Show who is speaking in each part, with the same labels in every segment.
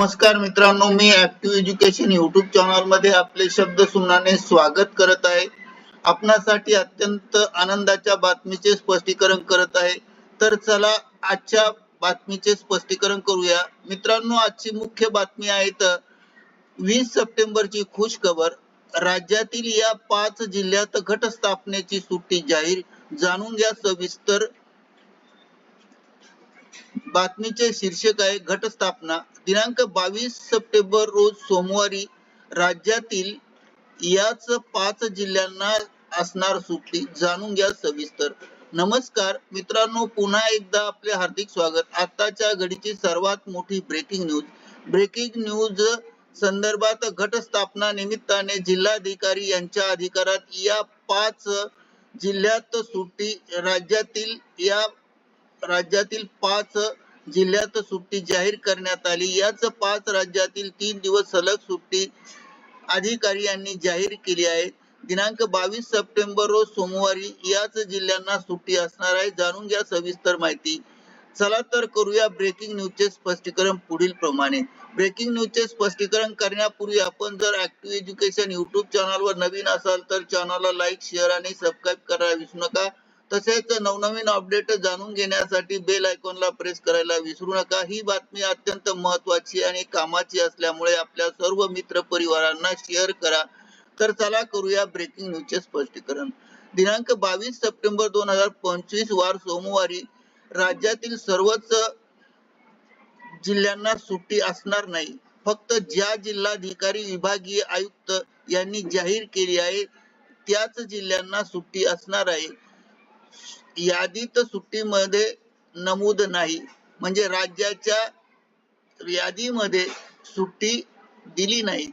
Speaker 1: नमस्कार मित्रांनो मी ऍक्टिव्ह एज्युकेशन युट्यूब चॅनलमध्ये आपले शब्द सुनाने स्वागत करत आहे. आपणासाठी अत्यंत आनंदाच्या बातमीचे स्पष्टीकरण करत आहे. तर चला आजच्या बातमीचे स्पष्टीकरण करूया. मित्रांनो आजची मुख्य बातमी आहे तर वीस सप्टेंबरची खुश खबर राज्यातील या पाच जिल्ह्यात घटस्थापनेची सुट्टी जाहीर. जाणून घ्या सविस्तर. बातमीचे शीर्षक आहे घटस्थापना. दिनांक बावीस सप्टेंबर रोज सोमवारी राज्यातील याच पाच जिल्ह्यांना असणार सुट्टी जाणून घ्या सविस्तर. नमस्कार मित्रांनो पुन्हा एकदा आपले हार्दिक स्वागत. आताच्या घडीची सर्वात मोठी ब्रेकिंग न्यूज ब्रेकिंग न्यूज संदर्भात घटस्थापना निमित्ताने जिल्हाधिकारी यांच्या अधिकारात या पाच जिल्ह्यात सुट्टी राज्यातील या राज्यातील पाच जिल्ह्यात सुट्टी जाहीर करण्यात आली. याच पाच राज्यातील तीन दिवस सलग सुट्टी अधिकारी यांनी जाहीर केली आहे. दिनांक बावीस सप्टेंबर रोज सोमवारी याच जिल्ह्यांना सुट्टी असणार आहे. जाणून घ्या सविस्तर माहिती. चला तर करूया ब्रेकिंग न्यूजचे स्पष्टीकरण पुढील प्रमाणे. ब्रेकिंग न्यूजचे स्पष्टीकरण करण्यापूर्वी आपण जर ऍक्टिव्ह एज्युकेशन युट्यूब चॅनलवर नवीन असाल तर चॅनलला लाईक शेअर आणि सबस्क्राईब करायला विसरू नका. तसेच नवनवीन अपडेट जाणून घेण्यासाठी बेल आयकॉनला प्रेस करायला विसरू नका. ही बातमी अत्यंत महत्वाची आणि कामाची असल्यामुळे आपल्या सर्व मित्र परिवारांना शेअर करा. तर चला करूया ब्रेकिंग न्यूजचे स्पष्टीकरण. दिनांक बावीस सप्टेंबर दोन हजार पंचवीस वार सोमवारी राज्यातील सर्वच जिल्ह्यांना सुट्टी असणार नाही. फक्त ज्या जिल्हाधिकारी विभागीय आयुक्त यांनी जाहीर केली आहे त्याच जिल्ह्यांना सुट्टी असणार आहे. यादीत सुट्टीमध्ये नमूद नाही. म्हणजे राज्याच्या यादीमध्ये सुट्टी दिली नाही.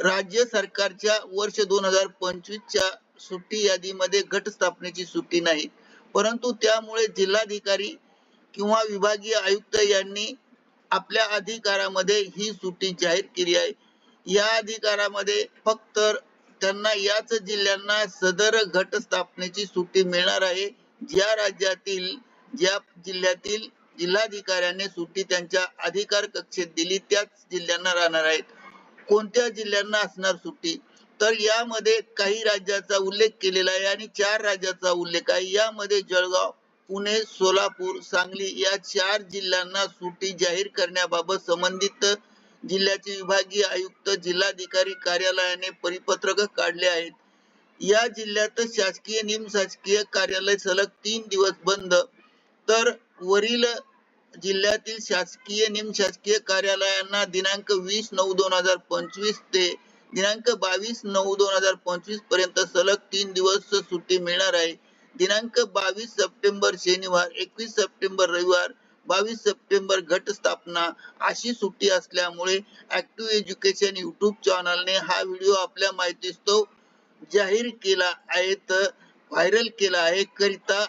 Speaker 1: राज्य सरकारच्या वर्ष दोन हजार पंचवीसच्या सुट्टी यादीमध्ये घटस्थापनेची सुट्टी नाही. परंतु त्यामुळे जिल्हाधिकारी किंवा विभागीय आयुक्त यांनी आपल्या अधिकारामध्ये ही सुट्टी जाहीर केली आहे. या अधिकारामध्ये फक्त त्यांना याच जिल्ह्यांना सदर घट स्थापनेची सुट्टी मिळणार आहे. ज्या राज्यातील ज्या जिल्ह्यातील जिल्हाधिकाऱ्याने सुट्टी त्यांच्या अधिकार कक्षेत दिली त्याच जिल्ह्यांना राहणार आहेत. कोणत्या जिल्ह्यांना असणार सुट्टी? तर यामध्ये काही राज्याचा उल्लेख केलेला आहे आणि चार राज्याचा उल्लेख आहे. यामध्ये जळगाव पुणे सोलापूर सांगली या चार जिल्ह्यांना सुट्टी जाहीर करण्याबाबत संबंधित जिल्ह्याचे विभागीय आयुक्त जिल्हाधिकारी कार्यालयाने परिपत्रक काढले आहेत. या जिल्ह्यात शासकीय निमशासकीय कार्यालय सलग तीन दिवस बंद. तर वरील जिल्ह्यातील शासकीय निमशासकीय कार्यालयांना दिनांक वीस नऊ दोन हजार पंचवीस ते दिनांक बावीस नऊ दोन हजार पंचवीसपर्यंत सलग तीन दिवस सुट्टी मिळणार आहे. दिनांक बावीस सप्टेंबर शनिवार एकवीस सप्टेंबर रविवार बावीस सप्टेंबर घट स्थापना अशी सुट्टी असल्यामुळे ऍक्टिव्ह एज्युकेशन युट्यूब चॅनलने हा व्हिडिओ आपल्या माहितीस्तव जाहीर केला आहे तर व्हायरल केला आहे. करिता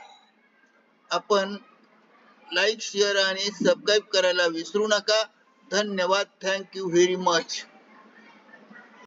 Speaker 1: आपण लाईक शेअर आणि सबस्क्राईब करायला विसरू नका. धन्यवाद. Thank you very much